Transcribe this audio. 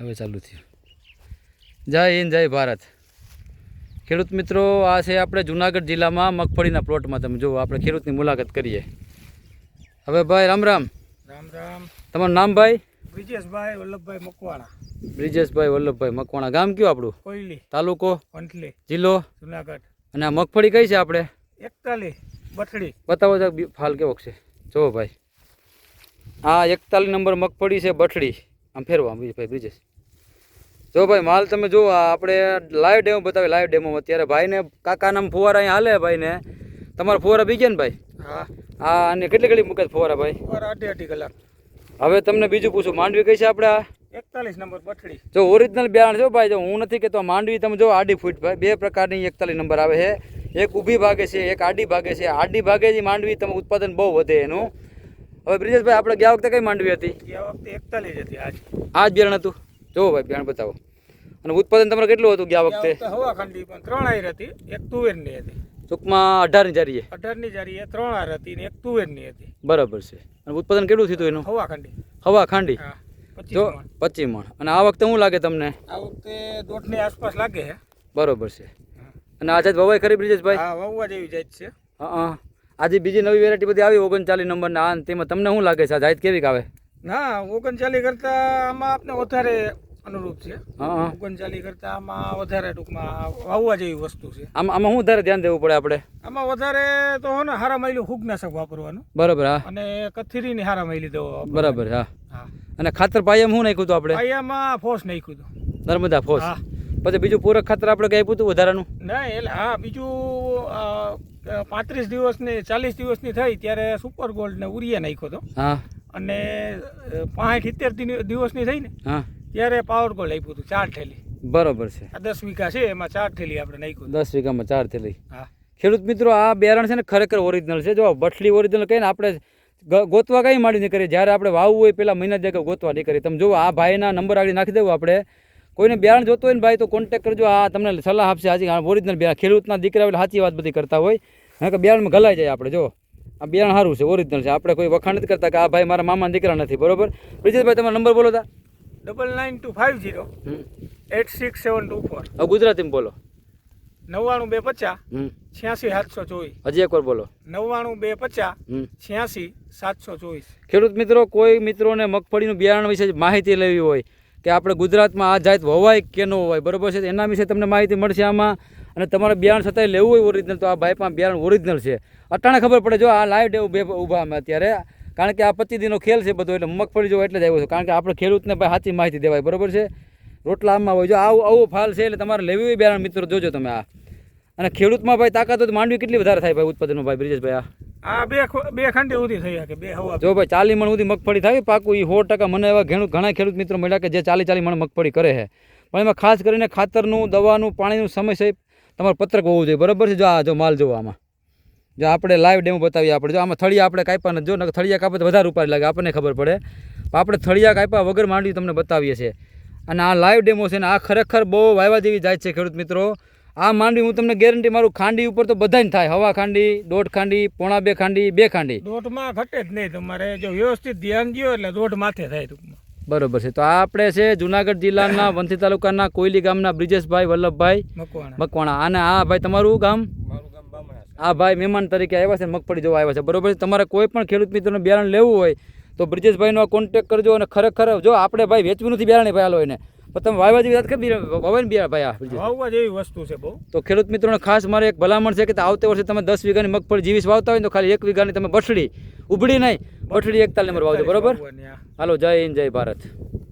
હવે ચાલુ થયું. જય હિન્દ જય ભારત. ખેડૂત મિત્રો આ છે આપણે જુનાગઢ જિલ્લામાં મગફળીના પ્લોટમાં. તમે જુઓ આપણે ખેડૂતની મુલાકાત કરીએ. હવે ભાઈ રામ રામ. રામ રામ. તમારું નામ ભાઈ? બ્રિજેશભાઈ વલ્લભભાઈ મકવાણા. બ્રિજેશભાઈ વલ્લભભાઈ મકવાણા. ગામ કયું આપણું? કોયલી. તાલુકો? વંથલી જિલ્લો? જુનાગઢ. અને આ મગફળી કઈ છે આપણે? એકતાલીસ બથડી. બતાવો તો ફાલ કેવો છે. જુઓ ભાઈ. આ એકતાલીસ નંબર મગફળી છે બઠડી આમ ફેરવા બીજું ભાઈ બ્રિજેશ. જો ભાઈ માલ તમે જુઓ આપણે લાઈવ ડેમો બતાવે લાઈવ ડેમો અત્યારે ભાઈને કાકાના ફુવારા અહીંયા હાલે ભાઈને. તમારા ફુવારા બી ગયા ને ભાઈ? હા. અને કેટલી કેટલી મૂકે ફુવારા ભાઈ? અઢી અઢી કલાક. હવે તમને બીજું પૂછું માંડવી કઈ છે આપણે એકતાલીસ નંબર બથડી. જો ઓરિજિનલ બિયારણ જો ભાઈ જો હું નથી કહેતો માંડવી તમે જો આડી ફૂટ ભાઈ બે પ્રકારની એકતાલીસ નંબર આવે છે. એક ઊભી ભાગે છે એક આડી ભાગે છે. આડી ભાગે જે માંડવી તમે ઉત્પાદન બહુ વધે એનું. હવે બ્રિજેશભાઈ આપણે ગયા વખતે કઈ માંડવી હતી? ગયા વખતે એકતાલીસ હતી આજ. આ જ બિયારણ હતું. જો ભાઈ બિયારણ બતાવો. અને ઉત્પાદન તમારે કેટલું હતું ગયા વખતે? હવા ખંડી ત્રણ આયર હતી એક તુવેરની હતી. ટૂંકમાં અઢારની જારીએ. અઢારની જારી ત્રણ આર હતી ને એક તુવેરની હતી. બરાબર છે. અને ઉત્પાદન કેટલું થયું એનું? હવા ખાંડી. હવા ખાંડી? જો. પચીસ મણ. અને આ વખતે શું લાગે તમને? આ વખતે દોઢની આસપાસ લાગે છે. બરોબર છે. અને આ જાત વવાઈ ખરી બ્રિજેશભાઈ? હા વહુવા જેવી જાત છે. હા આજે બીજી નવી વેરાયટી બધી આવી ઓગણચાલીસ નંબરના. આ તેમાં તમને શું લાગે છે? આ જાત કેવી આવે ના ઓગણચાલીસ કરતા આમાં આપને વધારે અનુરૂપ છે. હા ઓગણચાલી કરતા આમાં વધારે ટૂંકમાં વાવવા જેવી વસ્તુ છે. આમાં આમાં શું વધારે ધ્યાન દેવું પડે આપણે? આમાં વધારે તો હો ને હારા માયલું ફૂગનાશક વાપરવાનું. બરાબર હા. અને કથીરીની હારા માયલી દવા બરાબર હા. હા. અને ખાતર પાયામ શું નાખ્યું હતું આપણે? પાયામાં ફોસ નાખ્યું હતું. નર્મદા ફોસ? હા. પછી બીજું પૂરક ખાતર આપણે કઈ આપ્યું વધારાનું? ના એટલે હા બીજું પાંત્રીસ દિવસની ચાલીસ દિવસની થઈ ત્યારે સુપર ગોલ્ડ ને ઉરિયા નાખ્યો હતો. હા. અને પાંચ સિત્તેર દિવસની થઈ ને. હા. ત્યારે પાવર ગોલ્ડ આપ્યું હતું ચાર થેલી. બરોબર છે. આ દસ વીઘા છે એમાં ચાર થેલી આપણે નાખ્યું દસ વીઘામાં ચાર થેલી. હા. ખેડૂત મિત્રો આ બેરણ છે ને ખરેખર ઓરિજિનલ છે. જો બઠલી ઓરિજિનલ કહીને આપણે ગોતવા કઈ માંડી નહીં કરીએ. જ્યારે આપણે વાવવું હોય પેલા મહિના જગ્યા ગોતવા નહીં કરીએ. તમે જુઓ આ ભાઈના નંબર આગળ નાખી દેવું આપણે. કોઈને બિયારણ જોતો હોય ને ભાઈ તો કોન્ટેક કરજો. આ તમને સલાહ આપશે આજે. ઓરિજિનલ બિયારણ ખેડૂતના દીકરા એટલે સાચી વાત બધી કરતા હોય. હા કે બિયારણમાં ગલાઈ જાય આપણે જો આ બિયારણ સારું છે ઓરિજિનલ છે. આપણે કોઈ વખાણ નથી કરતા કે આ ભાઈ મારા મામાના દીકરા નથી બરોબર? બ્રિજેશભાઈ તમારો નંબર બોલો તા. Double nine two five zero. Eight six seven two four હવે ગુજરાતીમાં બોલો. નવ્વાણું બે પચાસ છ્યાસી સાતસો ચોવીસ. હજી એકવાર બોલો. નવ્વાણું બે પચાસ છ્યાસી સાતસો ચોવીસ. ખેડૂત મિત્રો કોઈ મિત્રોને મગફળીનું બિયારણ વિશે માહિતી લેવી હોય કે આપણે ગુજરાતમાં આ જાત વવાય કે ન હોય બરાબર છે? એના વિશે તમને માહિતી મળશે આમાં. અને તમારે બિયારણ છતાંય લેવું હોય ઓરિજિનલ તો આ ભાઈ પાસે બિયારણ ઓરિજિનલ છે. અટાણે ખબર પડે જો આ લાઈવ ડે બે ઊભા અમે અત્યારે. કારણ કે આ પચીસ દિનનો ખેલ છે બધો એટલે મગફળી જોવા એટલે જ આવ્યો છે. કારણ કે આપણે ખેડૂતને ભાઈ સાચી માહિતી દેવાય બરાબર છે? રોટલા આમમાં હોય જો આવું આવું ફાલ છે એટલે તમારે લેવી હોય બેરણ મિત્રો જોજો તમે આ. અને ખેડૂતમાં ભાઈ તાકાત હોય તો માંડવી કેટલી વધારે થાય ભાઈ ઉત્પાદનમાં ભાઈ બ્રિજેશભાઈ આ? આ બે બે ખંડી સુધી થઈ કે બે હવા. જો ભાઈ ચાલી મણ સુધી મગફળી થાય પાકું એ સો ટકા મને એવા ઘણું ઘણા ખેડૂત મિત્રો મળ્યા કે જે ચાલી ચાલી મણ મગફળી કરે છે. પણ એમાં ખાસ કરીને ખાતરનું દવાનું પાણીનું સમયસર તમારું પત્રક હોવું જોઈએ બરાબર છે? જો આ જો માલ જોવો આમાં. જો આપણે લાઈવ ડેમો બતાવીએ આપણે. જો આમાં થળિયા આપણે કાપ્યા નથી જો ને થળિયા કાપે તો વધારે ઉપાડી લાગે આપણને ખબર પડે. આપણે થળિયા કાપ્યા વગર માંડવી તમને બતાવીએ છીએ. અને આ લાઈવ ડેમો છે ને આ ખરેખર બહુ વાયવા જેવી જાય છે ખેડૂત મિત્રો. આ માંડવી હું તમને ગેરંટી મારું ખાંડી ઉપર તો બધાને થાય. હવા ખાંડી દોઢ ખાંડી પોણા બે ખાંડી બે ખાંડી. દોઢમાં ઘટે જ નહીં તમારે. જો વ્યવસ્થિત ધ્યાન દો એટલે દોઢ માથે થાય ટૂંકમાં. બરોબર છે. તો આ આપણે છે જુનાગઢ જિલ્લાના વંથી તાલુકાના કોયલી ગામના બ્રિજેશભાઈ વલ્લભભાઈ મકવાણા. મકવાણા. અને આ ભાઈ તમારું ગામ? આ ભાઈ મહેમાન તરીકે આવ્યા છે મગફળી જોવા આવ્યા છે. બરોબર છે? તમારે કોઈ પણ ખેડૂત મિત્રોને બિયારણ લેવું હોય તો બ્રિજેશભાઈનો કોન્ટેક કરજો અને ખરેખર જો આપણે ભાઈ વેચવું નથી બિયારણ ભાઈ હાલો એને. પણ તમે વાવવા જેવી વાત કે વવાય ને ભાઈ આ વાવવા જેવી વસ્તુ છે બહુ. તો ખેડૂત મિત્રોને ખાસ મારે એક ભલામણ છે કે આવતે વર્ષે તમે દસ વીઘાની મગફળી જીવીસ વાવતા હોય તો ખાલી એક વીઘાની તમે બઠડી ઉભડી નહીં. બઠડી એકતાલીસ નંબર વાવજો. બરોબર? હાલો જય હિન્દ જય ભારત.